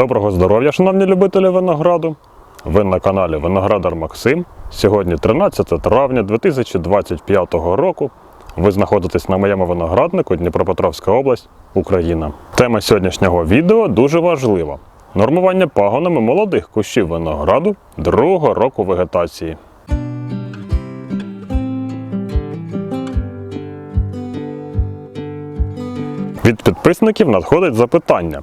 Доброго здоров'я, шановні любителі винограду. Ви на каналі Виноградар Максим. Сьогодні 13 травня 2025 року. Ви знаходитесь на моєму винограднику Дніпропетровська область, Україна. Тема сьогоднішнього відео дуже важлива: нормування пагонами молодих кущів винограду другого року вегетації. Від підписників надходить запитання,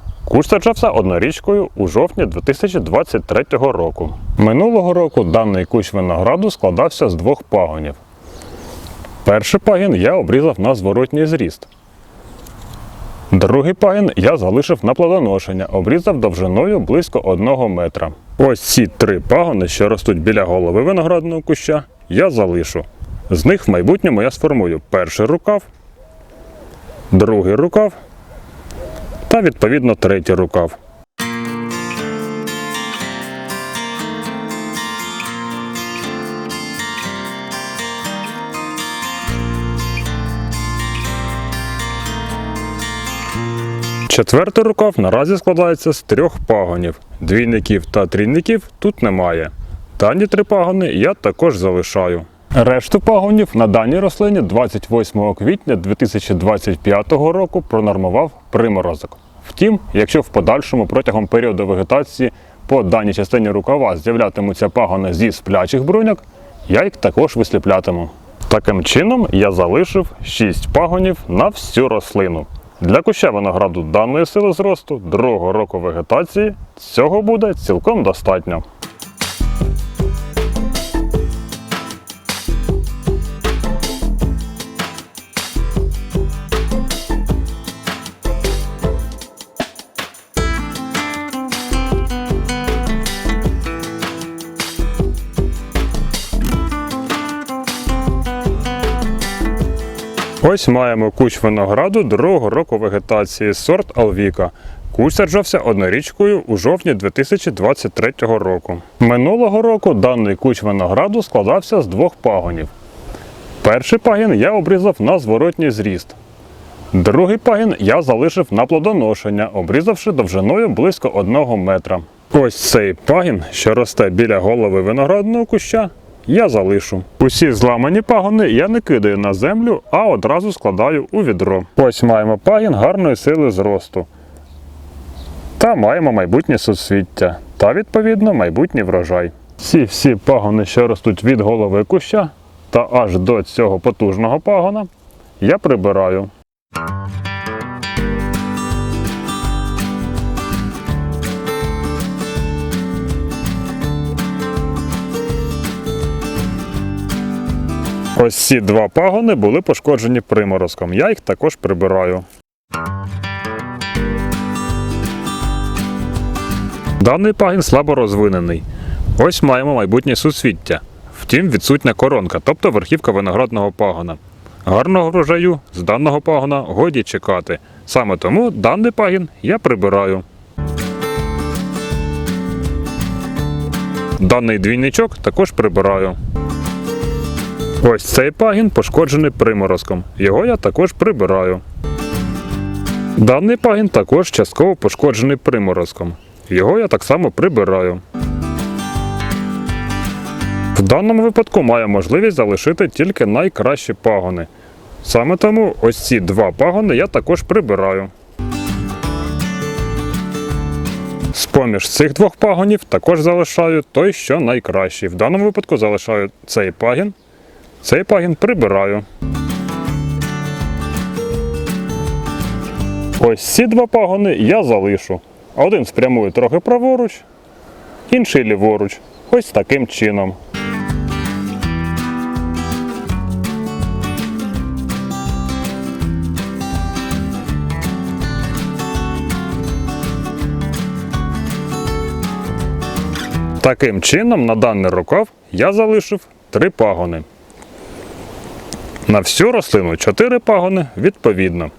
Кущ саджався однорічкою у жовтні 2023 року. Минулого року даний кущ винограду складався з двох пагонів. Перший пагін я обрізав на зворотній зріст. Другий пагін я залишив на плодоношення, обрізав довжиною близько 1 метра. Ось ці три пагони, що ростуть біля голови виноградного куща, я залишу. З них в майбутньому я сформую перший рукав, другий рукав та відповідно третій рукав. Четвертий рукав наразі складається з трьох пагонів. Двійників та трійників тут немає. Дані три пагони я також залишаю. Решту пагонів на даній рослині 28 квітня 2025 року пронормував приморозок. Втім, якщо в подальшому протягом періоду вегетації по даній частині рукава з'являтимуться пагони зі сплячих бруньок, я їх також висліплятиму. Таким чином я залишив 6 пагонів на всю рослину. Для куща винограду даної сили зросту другого року вегетації цього буде цілком достатньо. Ось маємо кущ винограду другого року вегетації сорт Алвіка. Кущ саджався однорічкою у жовтні 2023 року. Минулого року даний кущ винограду складався з двох пагонів. Перший пагін я обрізав на зворотній зріст. Другий пагін я залишив на плодоношення, обрізавши довжиною близько 1 метра. Ось цей пагін, що росте біля голови виноградного куща, я залишу. Усі зламані пагони я не кидаю на землю, а одразу складаю у відро. Ось маємо пагін гарної сили зросту. Та маємо майбутнє суцвіття та, відповідно, майбутній врожай. Всі всі пагони, що ростуть від голови куща та аж до цього потужного пагона, я прибираю. Ось ці два пагони були пошкоджені приморозком. Я їх також прибираю. Даний пагін слабо розвинений. Ось маємо майбутнє суцвіття. Втім, відсутня коронка, тобто верхівка виноградного пагона. Гарного врожаю з даного пагона годі чекати. Саме тому даний пагін я прибираю. Даний двійничок також прибираю. Ось цей пагін пошкоджений приморозком. Його я також прибираю. Даний пагін також частково пошкоджений приморозком. Його я так само прибираю. В даному випадку маю можливість залишити тільки найкращі пагони. Саме тому ось ці два пагони я також прибираю. З-поміж цих двох пагонів також залишаю той, що найкращий. В даному випадку залишаю цей пагін. Цей пагін прибираю. Ось ці два пагони я залишу. Один спрямую трохи праворуч, інший ліворуч. Ось таким чином. Таким чином, на даний рукав я залишив три пагони. На всю рослину 4 пагони відповідно.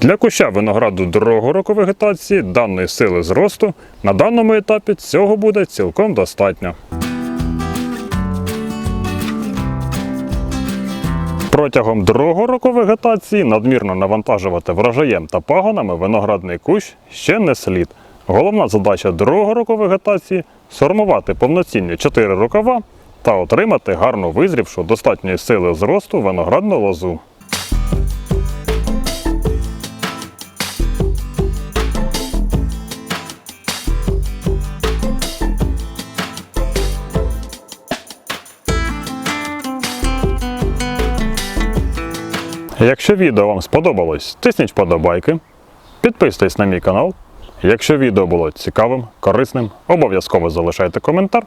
Для куща винограду другого року вегетації даної сили зросту на даному етапі цього буде цілком достатньо. Протягом другого року вегетації надмірно навантажувати врожаєм та пагонами виноградний кущ ще не слід. Головна задача другого року вегетації сформувати повноцінні 4 рукава та отримати гарно визрівшу достатньої сили зросту виноградну лозу. Якщо відео вам сподобалось, тисніть вподобайки, підписуйтесь на мій канал. Якщо відео було цікавим, корисним, обов'язково залишайте коментар.